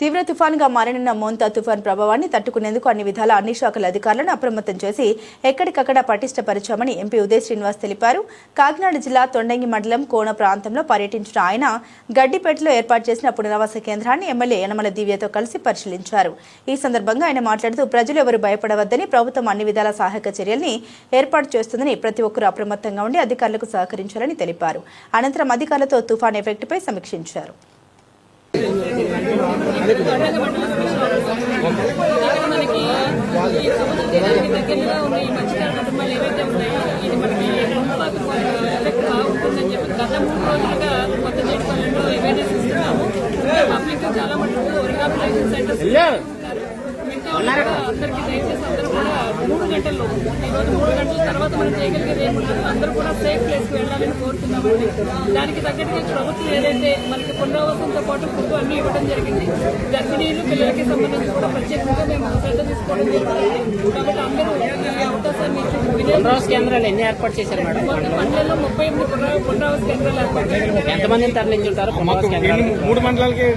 తీవ్ర తుఫాన్గా మారనున్న మోంతా తుఫాన్ ప్రభావాన్ని తట్టుకునేందుకు అన్ని విధాల అన్ని శాఖల అధికారులను అప్రమత్తం చేసి ఎక్కడికక్కడ పటిష్టపరిచామని ఎంపీ ఉదయ్ శ్రీనివాస్ తెలిపారు. కాకినాడ జిల్లా తొండంగి మండలం కోన ప్రాంతంలో పర్యటించిన ఆయన గడ్డిపేటలో ఏర్పాటు చేసిన పునరావాస కేంద్రాన్ని ఎమ్మెల్యే యనమల దివ్యతో కలిసి పరిశీలించారు. ఈ సందర్భంగా ఆయన మాట్లాడుతూ ప్రజలు ఎవరు భయపడవద్దని ప్రభుత్వం అన్ని విధాల సహాయక చర్యల్ని ఏర్పాటు చేస్తుందని ప్రతి ఒక్కరూ అప్రమత్తంగా ఉండి అధికారులకు సహకరించాలని తెలిపారు. అనంతరం అధికారులతో తుఫాన్ ఎఫెక్ట్పై సమీక్షించారు. మనకి ఈ సముద్ర తీరానికి దగ్గరగా ఉన్న ఈ మత్స్యకార గంటల తర్వాత మనం చేయగలిగేది ఏముంటుంది అందరూ కూడా సేఫ్ ప్లేస్కి వెళ్ళాలని కోరుతున్నామండి దానికి తగ్గట్టుగా ప్రభుత్వం ఏదైతే మనకి పునరావాసంతో పాటు ఫుడ్ అన్ని ఇవ్వడం జరిగింది గర్భిణీలు పిల్లలకి సంబంధించి కూడా ప్రత్యేకంగా మేము శ్రద్ధ తీసుకోవడం జరిగింది కాబట్టి అందరూ ఈ అవకాశాన్ని వినియోగించుకోవాలి. పునరావాస కేంద్రాలు ఎన్ని ఏర్పాటు చేశారు మేడం? మండలంలో ముప్పై ఎనిమిది పునరా- పునరావాస కేంద్రాలు ఏర్పాటు చేశారు. ఎంతమందిని తరలించుంటారు మూడు మండలాలకి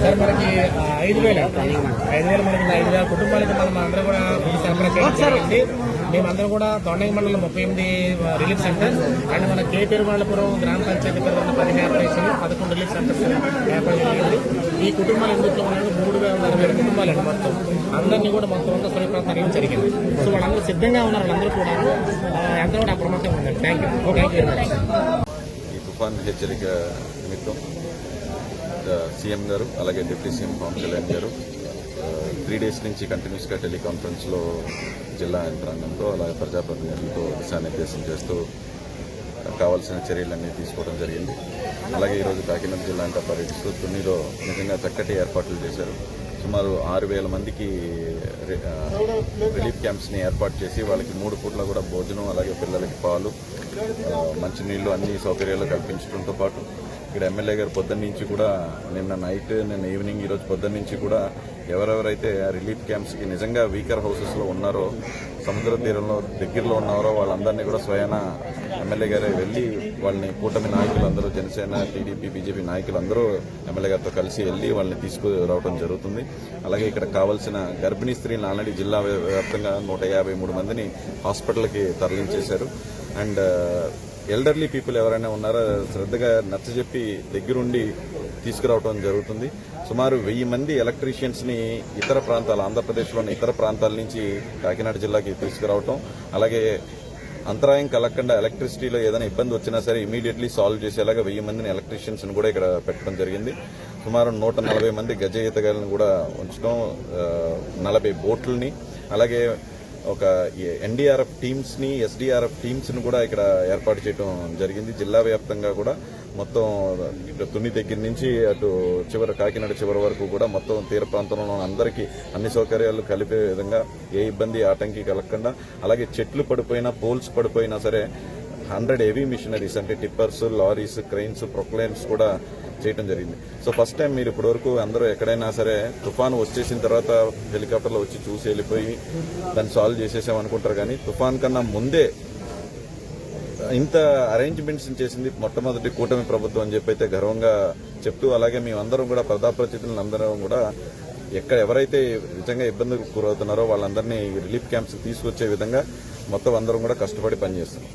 సార్ మనకి ఐదు వేలు ఐదు వేలు మనకి ఐదు వేల కుటుంబాలకి మనం అందరం కూడా సరఫరా జరిగింది మేమందరం కూడా తొండంగి మండలం ముప్పై ఎనిమిది రిలీఫ్ సెంటర్ అండ్ మన కే పెరుమాళపురం గ్రామ పంచాయతీ పరిధిలో పది కార్పొరేషన్ పదకొండు రిలీఫ్ సెంటర్స్ ఏర్పాటు జరిగింది ఈ కుటుంబాలు ఎందుకు ఉన్నాయి? మూడు వేల నలభై ఏడు కుటుంబాలు అండి మొత్తం. అందరినీ కూడా మొత్తం అంతా సురక్షిత తరలించడం జరిగింది. సో వాళ్ళందరూ సిద్ధంగా ఉన్నారు వాళ్ళందరూ కూడా ఎంత కూడా అప్రమత్తంగా ఉందండి. Thank you thank you very much ఈ తుఫాన్ హెచ్చరిక నిమిత్తం సీఎం గారు అలాగే డిప్యూటీ సీఎం పవన్ కళ్యాణ్ గారు త్రీ డేస్ నుంచి కంటిన్యూస్గా టెలికాన్ఫరెన్స్లో జిల్లా యంత్రాంగంతో అలాగే ప్రజాప్రతినిధులతో దిశానిర్దేశం చేస్తూ కావాల్సిన చర్యలన్నీ తీసుకోవడం జరిగింది. అలాగే ఈరోజు కాకినాడ జిల్లా అంతా పర్యటిస్తూ తునిలో నిజంగా చక్కటి ఏర్పాట్లు చేశారు. సుమారు ఆరు వేల మందికి రిలీఫ్ క్యాంప్స్ని ఏర్పాటు చేసి వాళ్ళకి మూడు పూట్ల కూడా భోజనం అలాగే పిల్లలకి పాలు మంచినీళ్ళు అన్ని సౌకర్యాలు కల్పించడంతో పాటు ఇక్కడ ఎమ్మెల్యే గారు పొద్దున్న నుంచి కూడా నిన్న నైట్ నిన్న ఈవినింగ్ ఈరోజు పొద్దున్న నుంచి కూడా ఎవరెవరైతే ఆ రిలీఫ్ క్యాంప్స్కి నిజంగా వీకర్ హౌసెస్లో ఉన్నారో సముద్ర తీరంలో దగ్గరలో ఉన్నారో వాళ్ళందరినీ కూడా స్వయాన ఎమ్మెల్యే గారే వెళ్ళి వాళ్ళని కూటమి నాయకులందరూ జనసేన టీడీపీ బీజేపీ నాయకులందరూ ఎమ్మెల్యే గారితో కలిసి వెళ్ళి వాళ్ళని తీసుకురావడం జరుగుతుంది. అలాగే ఇక్కడ కావాల్సిన గర్భిణీ స్త్రీలను ఆల్రెడీ జిల్లా వ్యాప్తంగా నూట యాభై మూడు మందిని హాస్పిటల్కి తరలించేశారు. అండ్ ఎల్డర్లీ పీపుల్ ఎవరైనా ఉన్నారో శ్రద్ధగా నచ్చజెప్పి దగ్గరుండి తీసుకురావడం జరుగుతుంది. సుమారు వెయ్యి మంది ఎలక్ట్రీషియన్స్ని ఇతర ప్రాంతాలు ఆంధ్రప్రదేశ్లోని ఇతర ప్రాంతాల నుంచి కాకినాడ జిల్లాకి తీసుకురావటం. అలాగే అంతరాయం కలగకుండా ఎలక్ట్రిసిటీలో ఏదైనా ఇబ్బంది వచ్చినా సరే ఇమీడియట్లీ సాల్వ్ చేసేలాగా వెయ్యి మందిని ఎలక్ట్రీషియన్స్ కూడా ఇక్కడ పెట్టడం జరిగింది. సుమారు నూట నలభై మంది గజ ఈతగాళ్ళని కూడా ఉంచడం నలభై బోట్లని అలాగే ఒక ఎన్డీఆర్ఎఫ్ టీమ్స్ని ఎస్డీఆర్ఎఫ్ టీమ్స్ని కూడా ఇక్కడ ఏర్పాటు చేయడం జరిగింది. జిల్లా వ్యాప్తంగా కూడా మొత్తం ఇటు తుని దగ్గర నుంచి అటు చివరి కాకినాడ చివరి వరకు కూడా మొత్తం తీర ప్రాంతంలో అందరికీ అన్ని సౌకర్యాలు కలిపే విధంగా ఏ ఇబ్బంది ఆటంకి కలగకుండా అలాగే చెట్లు పడిపోయినా పోల్స్ పడిపోయినా సరే హండ్రెడ్ హెవీ మిషనరీస్ అంటే టిప్పర్స్ లారీస్ క్రెయిన్స్ ప్రొక్లైన్స్ కూడా చేయడం జరిగింది. సో ఫస్ట్ టైం మీరు ఇప్పటి వరకు అందరూ ఎక్కడైనా సరే తుఫాన్ వచ్చేసిన తర్వాత హెలికాప్టర్లో వచ్చి చూసి వెళ్ళిపోయి దాన్ని సాల్వ్ చేసేసాం అనుకుంటారు కానీ తుఫాన్ కన్నా ముందే ఇంత అరేంజ్మెంట్స్ చేసింది మొట్టమొదటి కూటమి ప్రభుత్వం అని చెప్పి అయితే గర్వంగా చెప్తూ అలాగే మేమందరం కూడా ప్రజాప్రతినిధులను అందరం కూడా ఎక్కడ ఎవరైతే నిజంగా ఇబ్బందులకు గురవుతున్నారో వాళ్ళందరినీ రిలీఫ్ క్యాంప్స్ తీసుకొచ్చే విధంగా మొత్తం అందరం కూడా కష్టపడి పనిచేస్తున్నాం.